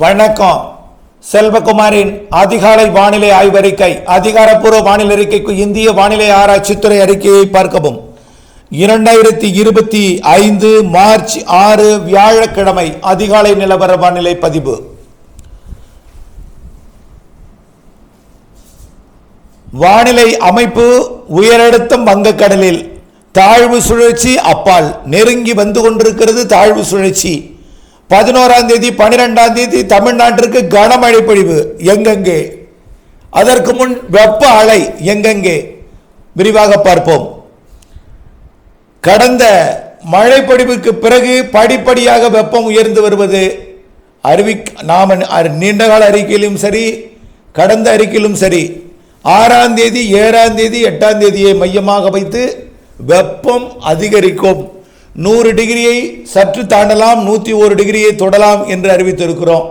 வணக்கம். செல்வகுமாரின் அதிகாலை வானிலை ஆய்வறிக்கை அதிகாரப்பூர்வ வானிலை அறிக்கைக்கு இந்திய வானிலை ஆராய்ச்சித்துறை அறிக்கையை பார்க்கவும். இரண்டாயிரத்தி இருபத்தி ஐந்து மார்ச் ஆறு வியாழக்கிழமை அதிகாலை நிலவர வானிலை பதிவு. வானிலை அமைப்பு உயரழுத்தம் வங்கக்கடலில். தாழ்வு சுழற்சி அப்பால் நெருங்கி வந்து கொண்டிருக்கிறது தாழ்வு சுழற்சி. பதினோராம் தேதி பனிரெண்டாம் தேதி தமிழ்நாட்டிற்கு கனமழை பொழிவு எங்கெங்கே? அதற்கு முன் வெப்ப அலை எங்கெங்கே? விரிவாக பார்ப்போம். கடந்த மழை பிறகு படிப்படியாக வெப்பம் உயர்ந்து வருவது அறிவி நாம நீண்டகால அறிக்கையிலும் சரி கடந்த அறிக்கையிலும் சரி ஆறாம் தேதி ஏழாம் தேதி எட்டாம் தேதியை மையமாக வைத்து வெப்பம் அதிகரிக்கும். நூறு டிகிரியை சற்று தாண்டலாம் நூற்றி ஒரு டிகிரியை தொடலாம் என்று அறிவித்திருக்கிறோம்.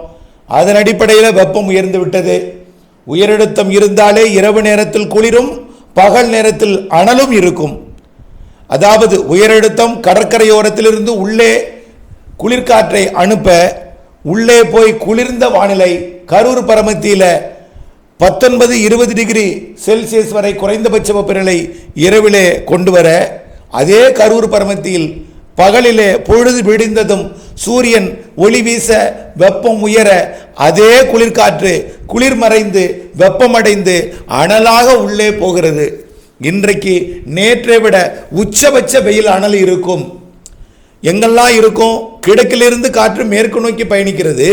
அதன் அடிப்படையில் வெப்பம் உயர்ந்து விட்டது. உயரழுத்தம் இருந்தாலே இரவு நேரத்தில் குளிரும் பகல் நேரத்தில் அனலும் இருக்கும். அதாவது உயரழுத்தம் கடற்கரையோரத்திலிருந்து உள்ளே குளிர்காற்றை அனுப்ப உள்ளே போய் குளிர்ந்த வானிலை கரூர் பரமத்தியில் பத்தொன்பது இருபது டிகிரி செல்சியஸ் வரை குறைந்தபட்ச வெப்பநிலை இரவிலே கொண்டு வர அதே கரூர் பரமத்தியில் பகலிலே பொழுது விடிந்ததும் சூரியன் ஒளி வீச வெப்பம் உயர அதே குளிர்காற்று குளிர் மறைந்து வெப்பமடைந்து அனலாக உள்ளே போகிறது. இன்றைக்கு நேற்றை விட உச்சபட்ச வெயில் அனல் இருக்கும். எங்கெல்லாம் இருக்கும்? கிழக்கிலிருந்து காற்று மேற்கு நோக்கி பயணிக்கிறது.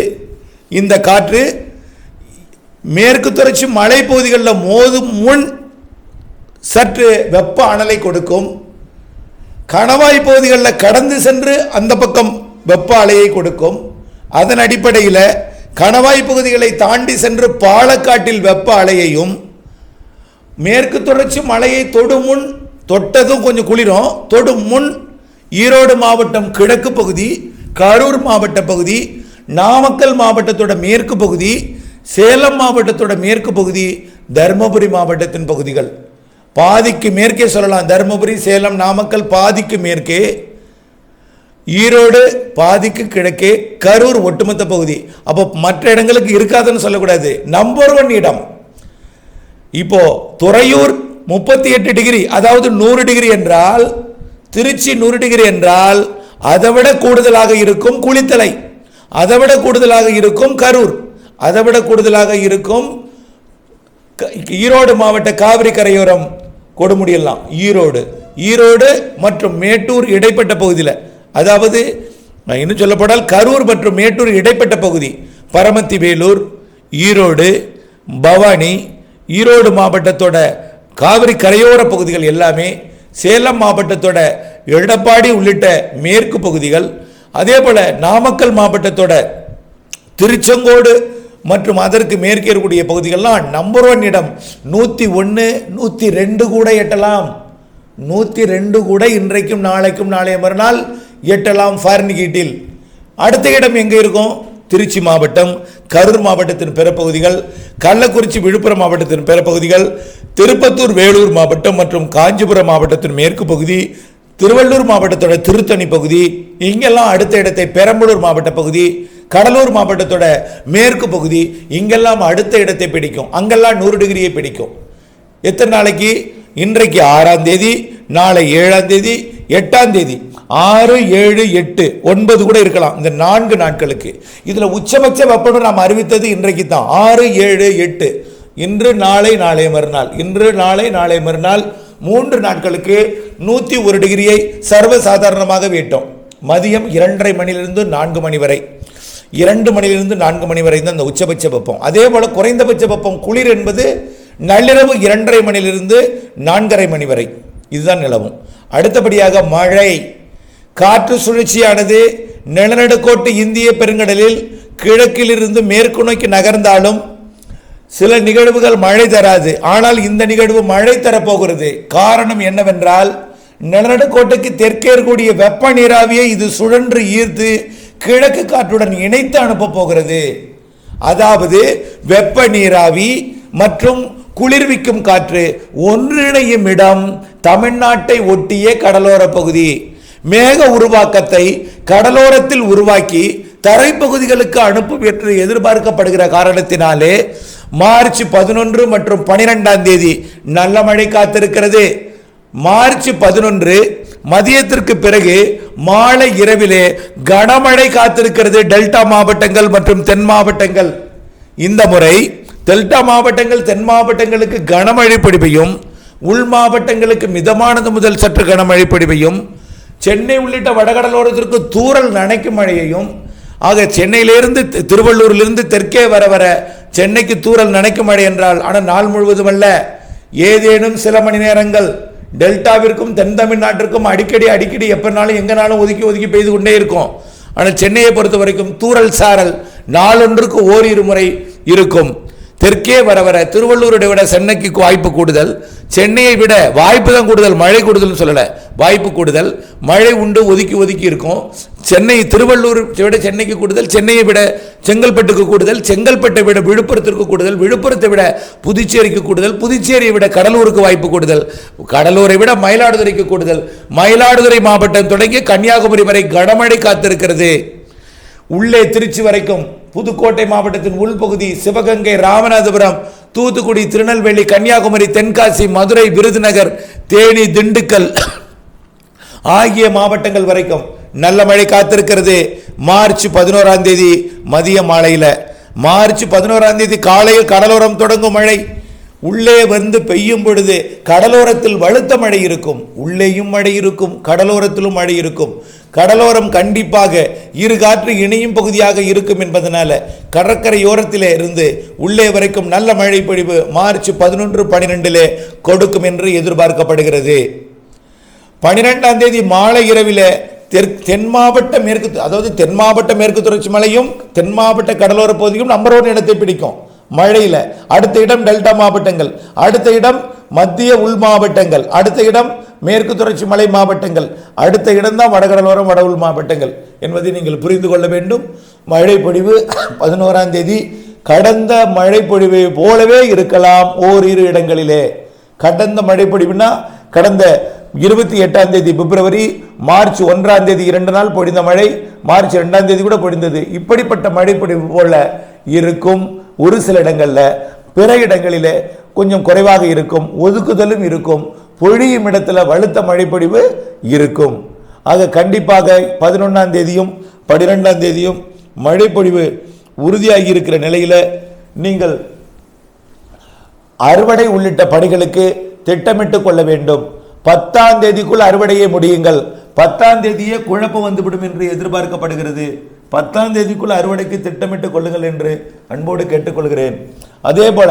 இந்த காற்று மேற்கு தொடர்ச்சி மலைப்பகுதிகளில் மோதும் முன் சற்று வெப்ப அனலை கொடுக்கும். கணவாய் பகுதிகளில் கடந்து சென்று அந்த பக்கம் வெப்ப அலையை கொடுக்கும். அதன் அடிப்படையில் கணவாய் பகுதிகளை தாண்டி சென்று பாலக்காட்டில் வெப்ப அலையையும் மேற்கு தொடர்ச்சி மலையை தொடும் முன் தொட்டதும் கொஞ்சம் குளிரும். தொடும் முன் ஈரோடு மாவட்டம் கிழக்கு பகுதி கரூர் மாவட்ட பகுதி நாமக்கல் மாவட்டத்தோட மேற்கு பகுதி சேலம் மாவட்டத்தோட மேற்கு பகுதி தருமபுரி மாவட்டத்தின் பகுதிகள். பாதிக்கு மேற்கே சொல்லலாம். தருமபுரி சேலம் நாமக்கல் பாதிக்கு மேற்கே ஈரோடு பாதிக்கு கிழக்கே கரூர் ஒட்டுமொத்த பகுதி. அப்போ மற்ற இடங்களுக்கு இருக்காதுன்னு சொல்லக்கூடாது. நம்பர் ஒன் இடம். இப்போ துறையூர் முப்பத்தி எட்டு டிகிரி அதாவது நூறு டிகிரி என்றால் திருச்சி நூறு டிகிரி என்றால் அதைவிட கூடுதலாக இருக்கும் குளித்தலை. அதைவிட கூடுதலாக இருக்கும் கரூர். அதை விட கூடுதலாக இருக்கும் க- ஈரோடு மாவட்ட காவிரி கரையோரம். கொடுமுடியெல்லாம். ஈரோடு. ஈரோடு மற்றும் மேட்டூர் இடைப்பட்ட பகுதியில். அதாவது இன்னும் சொல்லப்படால் கரூர் மற்றும் மேட்டூர் இடைப்பட்ட பகுதி. பரமத்தி வேலூர் ஈரோடு பவானி ஈரோடு மாவட்டத்தோட காவிரி கரையோர பகுதிகள் எல்லாமே சேலம் மாவட்டத்தோட எடப்பாடி உள்ளிட்ட மேற்கு பகுதிகள் அதே போல் நாமக்கல் மாவட்டத்தோட திருச்செங்கோடு மற்றும் அதற்கு மேற்கே இருக்கக்கூடிய பகுதிகள்லாம் நம்பர் ஒன் இடம். நூற்றி ஒன்று நூற்றி ரெண்டு கூட எட்டலாம். நூற்றி ரெண்டு கூட இன்றைக்கும் நாளைக்கும் நாளைய மறுநாள் எட்டலாம் ஃபாரின்கீட்டில் அடுத்த இடம் எங்கே இருக்கும்? திருச்சி மாவட்டம் கரூர் மாவட்டத்தின் பிற பகுதிகள் கள்ளக்குறிச்சி விழுப்புரம் மாவட்டத்தின் பிற பகுதிகள் திருப்பத்தூர் வேலூர் மாவட்டம் மற்றும் காஞ்சிபுரம் மாவட்டத்தின் மேற்கு பகுதி திருவள்ளூர் மாவட்டத்தோட திருத்தணி பகுதி இங்கெல்லாம் அடுத்த இடத்தை பெரம்பலூர் மாவட்ட பகுதி கடலூர் மாவட்டத்தோட மேற்கு பகுதி இங்கெல்லாம் அடுத்த இடத்தை பிடிக்கும். அங்கெல்லாம் நூறு டிகிரியை பிடிக்கும். எத்தனை நாளைக்கு? இன்றைக்கு ஆறாம் தேதி நாளை ஏழாம் தேதி எட்டாம் தேதி. ஆறு ஏழு எட்டு ஒன்பது கூட இருக்கலாம். இந்த நான்கு நாட்களுக்கு. இதில் உச்சபட்ச வெப்பம் நாம் அறிவித்தது இன்றைக்கு தான். ஆறு ஏழு எட்டு. இன்று நாளை நாளை மறுநாள். இன்று நாளை நாளை மறுநாள். மூன்று நாட்களுக்கு நூற்றி ஒரு டிகிரியை சர்வசாதாரணமாக வீட்டோம். மதியம் இரண்டரை மணியிலிருந்து நான்கு மணி வரை. இரண்டு மணியிலிருந்து நான்கு மணி வரை தான் இந்த உச்சபட்ச வெப்பம். அதே போல குறைந்தபட்ச வெப்பம் குளிர் என்பது நள்ளிரவு இரண்டரை மணியிலிருந்து நான்கரை மணி வரை. இதுதான் நிலவும். அடுத்தபடியாக மழை. காற்று சுழற்சியானது நிலநடுக்கோட்டு இந்திய பெருங்கடலில் கிழக்கிலிருந்து மேற்கு நோக்கி நகர்ந்தாலும் சில நிகழ்வுகள் மழை தராது. ஆனால் இந்த நிகழ்வு மழை தரப்போகிறது. காரணம் என்னவென்றால் நிலநடுக்கோட்டுக்கு தெற்கேறக்கூடிய வெப்ப நீராவியை இது சுழன்று ஈர்த்து கிழக்கு காற்றுடன் இணைத்து அனுப்ப போகிறது. அதாவது வெப்ப நீராவி மற்றும் குளிர்விக்கும் காற்று ஒன்றிணையும் இடம் தமிழ்நாட்டை ஒட்டிய கடலோர பகுதி. மேக உருவாக்கத்தை கடலோரத்தில் உருவாக்கி தரைப்பகுதிகளுக்கு அனுப்பும் என்று எதிர்பார்க்கப்படுகிற காரணத்தினாலே மார்ச் பதினொன்று மற்றும் பனிரெண்டாம் தேதி நல்ல மழை காத்திருக்கிறது. மார்ச் பதினொன்று மதியத்திற்கு பிறகு மாலை இரவிலே கனமழை காத்திருக்கிறது டெல்டா மாவட்டங்கள் மற்றும் தென் மாவட்டங்கள். இந்த முறை டெல்டா மாவட்டங்கள் தென் மாவட்டங்களுக்கு கனமழை பொழிவையும் உள் மாவட்டங்களுக்கு மிதமானது முதல் சற்று கனமழை பொழிவையும் சென்னை உள்ளிட்ட வடகடலோரத்திற்கு தூரல் நனைக்கும் மழையையும் ஆக சென்னையிலிருந்து திருவள்ளூரிலிருந்து தெற்கே வர வர சென்னைக்கு தூரல் நனைக்கும் மழை என்றால் ஆனால் நாள் முழுவதும் அல்ல. ஏதேனும் சில மணி நேரங்கள் டெல்டாவிற்கும் தென் தமிழ்நாட்டிற்கும் அடிக்கடி அடிக்கடி எப்பனாலும் எங்கனாலும் ஒதுக்கி ஒதுக்கி பெய்து கொண்டே இருக்கும். ஆனால் சென்னையை பொறுத்த வரைக்கும் தூறல் சாரல் நாளொன்றுக்கு ஓரிரு முறை இருக்கும். தெற்கே வர வர திருவள்ளூரை விட சென்னைக்கு வாய்ப்பு கூடுதல் சென்னையை விட வாய்ப்பு தான் கூடுதல் மழை கூடுதல்னு சொல்லலை. வாய்ப்பு கூடுதல் மழை உண்டு ஒதுக்கி ஒதுக்கி இருக்கும். சென்னை திருவள்ளூர் விட சென்னைக்கு கூடுதல் சென்னையை விட செங்கல்பட்டுக்கு கூடுதல் செங்கல்பட்டை விட விழுப்புரத்திற்கு கூடுதல் விழுப்புரத்தை விட புதுச்சேரிக்கு கூடுதல் புதுச்சேரியை விட கடலூருக்கு வாய்ப்பு கூடுதல். கடலூரை விட மயிலாடுதுறைக்கு கூடுதல். மயிலாடுதுறை மாவட்டம் தொடங்கி கன்னியாகுமரி வரை கனமழை காத்திருக்கிறது. உள்ளே திருச்சி வரைக்கும் புதுக்கோட்டை மாவட்டத்தின் உள்பகுதி சிவகங்கை ராமநாதபுரம் தூத்துக்குடி திருநெல்வேலி கன்னியாகுமரி தென்காசி மதுரை விருதுநகர் தேனி திண்டுக்கல் ஆகிய மாவட்டங்கள் வரைக்கும் நல்ல மழை காத்திருக்கிறது. மார்ச் பதினோராம் தேதி மதிய மாலையில். மார்ச் பதினோராம் தேதி காலையில் கடலோரம் தொடங்கும் மழை. உள்ளே வந்து பெய்யும் பொழுது கடலோரத்தில் வலுத்த மழை இருக்கும். உள்ளேயும் மழை இருக்கும் கடலோரத்திலும் மழை இருக்கும். கடலோரம் கண்டிப்பாக இரு காற்று இணையும் பகுதியாக இருக்கும் என்பதனால கடற்கரையோரத்திலே இருந்து உள்ளே வரைக்கும் நல்ல மழை பொழிவு மார்ச் பதினொன்று பனிரெண்டிலே கொடுக்கும் என்று எதிர்பார்க்கப்படுகிறது. பனிரெண்டாம் தேதி மாலை இரவில் தெற் தென் மாவட்ட மேற்கு அதாவது தென் மாவட்ட மேற்கு தொடர்ச்சி மலையும் தென் மாவட்ட கடலோர பகுதியும் நம்பர் ஒன் இடத்தை பிடிக்கும் மழையில். அடுத்த இடம் டெல்டா மாவட்டங்கள். அடுத்த இடம் மத்திய உள் மாவட்டங்கள். அடுத்த இடம் மேற்கு தொடர்ச்சி மலை மாவட்டங்கள். அடுத்த இடம்தான் வடகடலோரம் வட மாவட்டங்கள் என்பதை நீங்கள் புரிந்து கொள்ள வேண்டும். மழைப்பொழிவு பதினோராம் தேதி. கடந்த மழைப்பொழிவை போலவே இருக்கலாம் ஓரிரு இடங்களிலே. கடந்த மழைப்பொழிவுனா கடந்த இருபத்தி எட்டாம் தேதி பிப்ரவரி மார்ச் ஒன்றாம் தேதி இரண்டு நாள் பொழிந்த மழை மார்ச் ரெண்டாம் தேதி கூட பொழிந்தது. இப்படிப்பட்ட மழைப்பொழிவு போல இருக்கும் ஒரு சில இடங்களில். பிற இடங்களிலே கொஞ்சம் குறைவாக இருக்கும் ஒதுக்குதலும் இருக்கும். பொழியும் இடத்துல வலுத்த மழைப்பொழிவு இருக்கும். ஆக கண்டிப்பாக பதினொன்றாம் தேதியும் பன்னிரெண்டாம் தேதியும் மழைப்பொழிவு உறுதியாகி இருக்கிற நிலையில் நீங்கள் அறுவடை உள்ளிட்ட பணிகளுக்கு திட்டமிட்டு கொள்ள வேண்டும். பத்தாம் தேதிக்குள் அறுவடையை முடியுங்கள். பத்தாம் தேதியே குழப்பம் வந்துவிடும் என்று எதிர்பார்க்கப்படுகிறது. பத்தாம் தேதிக்குள் அறுவடைக்கு திட்டமிட்டு கொள்ளுங்கள் என்று அன்போடு கேட்டுக்கொள்கிறேன். அதே போல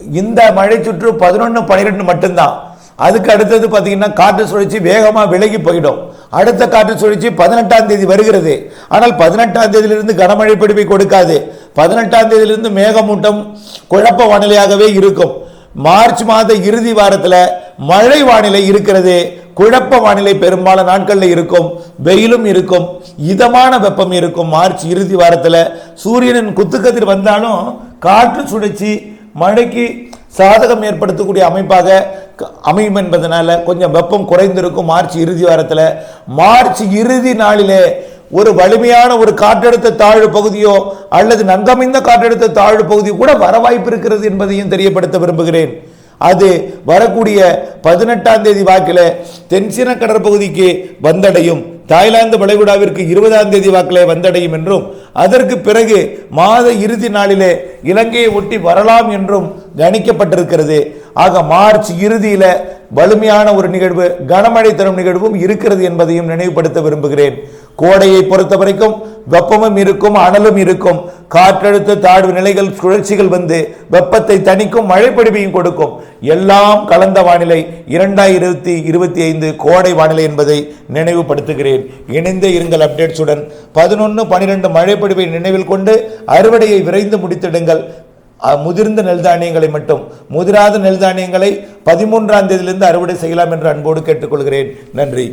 இந்த மழை சுற்று பதினொன்று பன்னிரெண்டு மட்டும்தான். அதுக்கு அடுத்தது பார்த்தீங்கன்னா காற்று சுழற்சி வேகமாக விலகி போயிடும். அடுத்த காற்று சுழற்சி பதினெட்டாம் தேதி வருகிறது. ஆனால் பதினெட்டாம் தேதியிலிருந்து கனமழை பிடிப்பை கொடுக்காது. பதினெட்டாம் தேதியிலிருந்து மேகமூட்டம் குழப்ப வானிலையாகவே இருக்கும். மார்ச் மாத இறுதி வாரத்தில் மழை வானிலை இருக்கிறது. குழப்ப வானிலை பெரும்பாலான நாட்களில் இருக்கும். வெயிலும் இருக்கும். இதமான வெப்பம் இருக்கும். மார்ச் இறுதி வாரத்தில் சூரியனின் குத்துக்கதிர் வந்தாலும் காற்று சுழற்சி மழைக்கு சாதகம் ஏற்படுத்தக்கூடிய அமைப்பாக க- அமையும் என்பதனால கொஞ்சம் வெப்பம் குறைந்திருக்கும் மார்ச் இறுதி வாரத்தில். மார்ச் இறுதி நாளிலே ஒரு வலிமையான ஒரு காற்றழுத்த தாழ்வு பகுதியோ அல்லது நன்கமைந்த காற்றழுத்த தாழ்வு பகுதியோ கூட வர வாய்ப்பு இருக்கிறது என்பதையும் தெரியப்படுத்த விரும்புகிறேன். அது வரக்கூடிய பதினெட்டாம் தேதி வாக்கில் தென்சீன கடற்பகுதிக்கு வந்தடையும். தாய்லாந்து வளைகுடாவிற்கு இருபதாம் தேதி வாக்கில் வந்தடையும் என்றும் அதற்கு பிறகு மாத இறுதி நாளிலே இலங்கையை ஒட்டி வரலாம் என்றும் கணிக்கப்பட்டிருக்கிறது. ஆக மார்ச் இறுதியில வலிமையான ஒரு நிகழ்வு கனமழை தரும் நிகழ்வும் இருக்கிறது என்பதையும் நினைவுபடுத்த விரும்புகிறேன். கோடையை பொறுத்த வரைக்கும் வெப்பமும் இருக்கும் அனலும் இருக்கும். காற்றழுத்த தாழ்வு நிலைகள் சுழற்சிகள் வந்து வெப்பத்தை தணிக்கும் மழைப்பொழிவையும் கொடுக்கும். எல்லாம் கலந்த வானிலை இரண்டாயிரத்தி இருபத்தி ஐந்து கோடை வானிலை என்பதை நினைவுபடுத்துகிறேன். இணைந்த இருங்கள் அப்டேட்ஸுடன் பதினொன்று பனிரெண்டு மழைப்பொழிவை நினைவில் கொண்டு அறுவடையை விரைந்து முடித்திடுங்கள். முதிர்ந்த நெல் தானியங்களை மட்டும் முதிராத நெல் தானியங்களை பதிமூன்றாம் தேதியிலிருந்து அறுவடை செய்யலாம் என்று அன்போடு கேட்டுக்கொள்கிறேன். நன்றி.